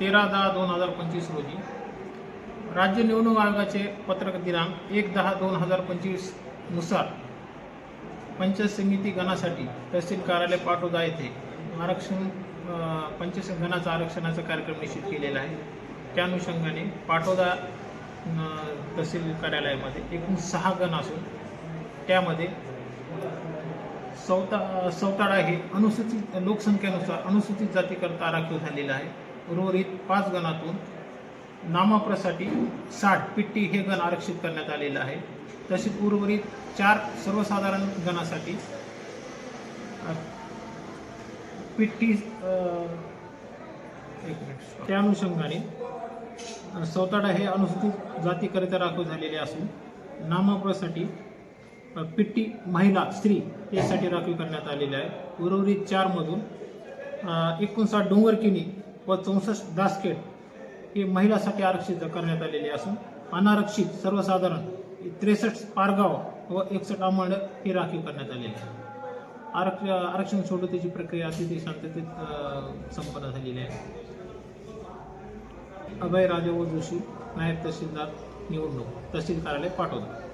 तेरा दहा दोन हजार पंचवीस रोजी राज्य निवडणूक आयोगाचे पत्रक दिनांक एक दहा दोन हजार पंचवीसनुसार पंचायत समिती गणासाठी तहसील कार्यालय पाटोदा येथे आरक्षण पंचायत गणाचा आरक्षणाचा कार्यक्रम निश्चित केलेला आहे. त्या अनुषंगाने पाठोदा तहसील कार्यालयामध्ये एकूण सहा गण असून त्यामध्ये सौता सौताडा हे अनुसूचित लोकसंख्येनुसार अनुसूचित जातीकरता आराखीव झालेला आहे. उर्वरित पाच गणातून नामाप्रासाठी साठ पिट्टी हे गण आरक्षित करण्यात आलेलं आहे. तसेच उर्वरित चार सर्वसाधारण गणासाठी पिट्टी एक मिनिट त्या अनुषंगाने सौताडा हे अनुसूचित जातीकरिता राखीव झालेले असून नामाप्रसाठी पिट्टी महिला स्त्री यासाठी राखीव करण्यात आलेले आहे. उर्वरित चारमधून एकोणसाठ डोंगरकिनी व चौसष्ट दासखेड हे महिलासाठी आरक्षित करण्यात आलेले असून अनारक्षित सर्वसाधारण त्रेसष्ट पारगाव व एकसष्ट आमंड हे राखीव करण्यात आलेले आहे. आरक्ष आरक्षण सोडतीची प्रक्रिया अतिशय शांततेत संपन्न झालेली आहे. अभय राजगो जोशी नायब तहसीलदार निवडणूक तहसील कार्यालय पाठवतो.